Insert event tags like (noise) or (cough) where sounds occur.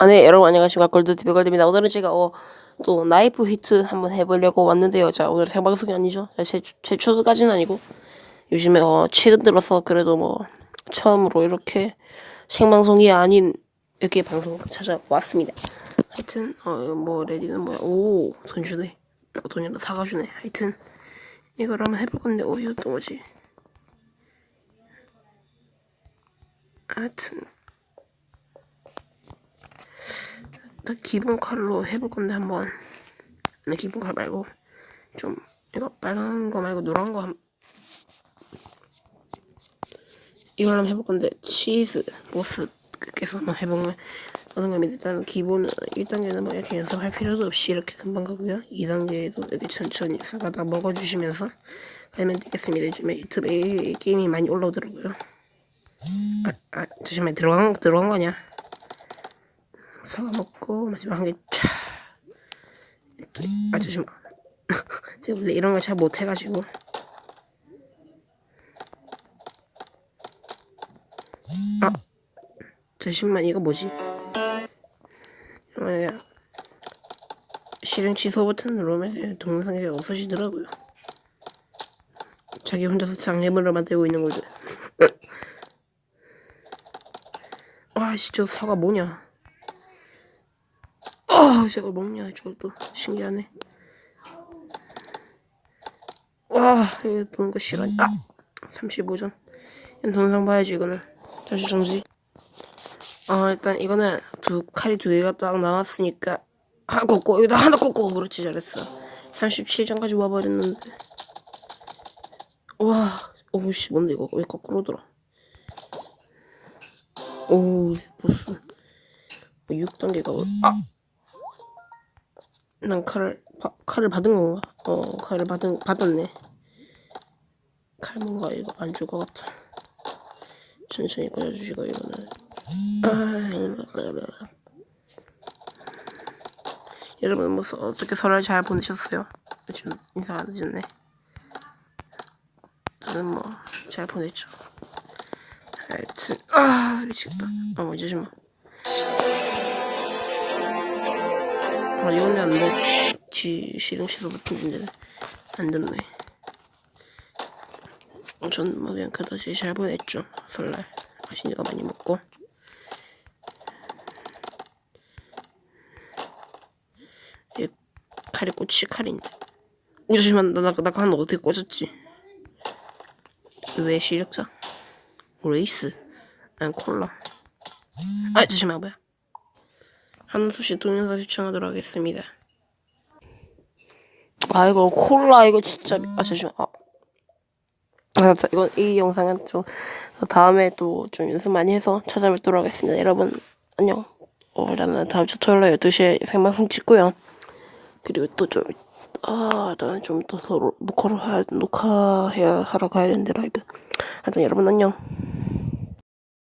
아, 네, 여러분 안녕하십니까. 골드TV 골드입니다. 오늘은 제가, 어, 또, 나이프 히트 한번 해보려고 왔는데요. 자, 오늘 생방송이 아니죠. 자, 제, 제 초도까지는 아니고, 요즘에, 어, 최근 들어서 그래도 뭐, 처음으로 이렇게 생방송이 아닌, 이렇게 방송을 찾아왔습니다. 하여튼, 어, 뭐, 레디는 뭐야. 오, 돈 주네. 어, 돈이라 사가주네. 하여튼, 이걸 한번 해볼 건데, 어, 이거 또 뭐지? 하여튼, 일단 기본 칼로 해볼 건데 한번. 네 기본 칼 말고. 좀 이거 빨간 거 말고 노란 거 한... 이걸 한번 해볼 건데 치즈 보스께서 한번 해보면 어떤 겁니다. 일단 기본은 1단계는 뭐 이렇게 연습할 필요도 없이 이렇게 금방 가고요. 2단계도 이렇게 천천히 싸가다 먹어주시면서 가면 되겠습니다. 요즘에 유튜브에 이 게임이 많이 올라오더라고요. 아, 아 잠시만 들어간 들어간 거냐 사과 먹고 마지막 한개 차. 또, 아 잠시만. 제가 원래 이런 걸 잘 못해가지고. 아 잠시만 이거 뭐지? 만약에 실행 취소 버튼 누르면 동영상이 없어지더라고요. 자기 혼자서 장애물을 만들고 있는 걸들. (laughs) 와씨 저 사과 뭐냐? 아, 저걸 먹냐, 저것도 신기하네. 와, 이거 도는 거 싫어. 아, 35점. 동영상 봐야지, 이거는. 다시 정지. 아, 일단 이거는 두, 칼이 두 개가 딱 나왔으니까. 하나 꽂고, 여기다 하나 꽂고. 그렇지, 잘했어. 37점까지 와버렸는데. 와, 오우씨, 뭔데, 이거. 왜 거꾸로 돌아? 오우, 보스. 6단계가, 아! 난 칼을 바, 칼을 받은 건가? 어 칼을 받은 받았네. 칼 뭔가 이거 안 줄 것 같아. 천천히 꽂아주시고 이거는 아 여러분 뭐 어떻게 설날 잘 보내셨어요? 지금 인사 안 해줬네. 저는 뭐 잘 보냈죠. 하여튼 아 미치겠다. 어 잠시만. 아 이번에 안 됐지 실행시도 같은데 안 됐네. 전뭐 그냥 그다지 잘 보냈죠 설날. 맛있는 거 많이 먹고. 이 칼이 꽂이 칼인데 오 잠시만 나, 나, 나 하나 어떻게 꽂았지? 왜 시력자? 레이스? 난 콜라? 아 잠시만 뭐야 한수씨 동영상 시청하도록 하겠습니다. 아 이거 콜라 이거 진짜 아 잠시만 아, 아 자, 이건 이 영상은 좀 다음에 또 좀 연습 많이 해서 찾아뵙도록 하겠습니다. 여러분 안녕. 어, 나는 다음 주 토요일 날 12시에 생방송 찍고요. 그리고 또 좀, 아, 나는 좀 더 서로 녹화를 하, 녹화해야 하러 가야 되는데, 라이브. 하여튼 여러분 안녕.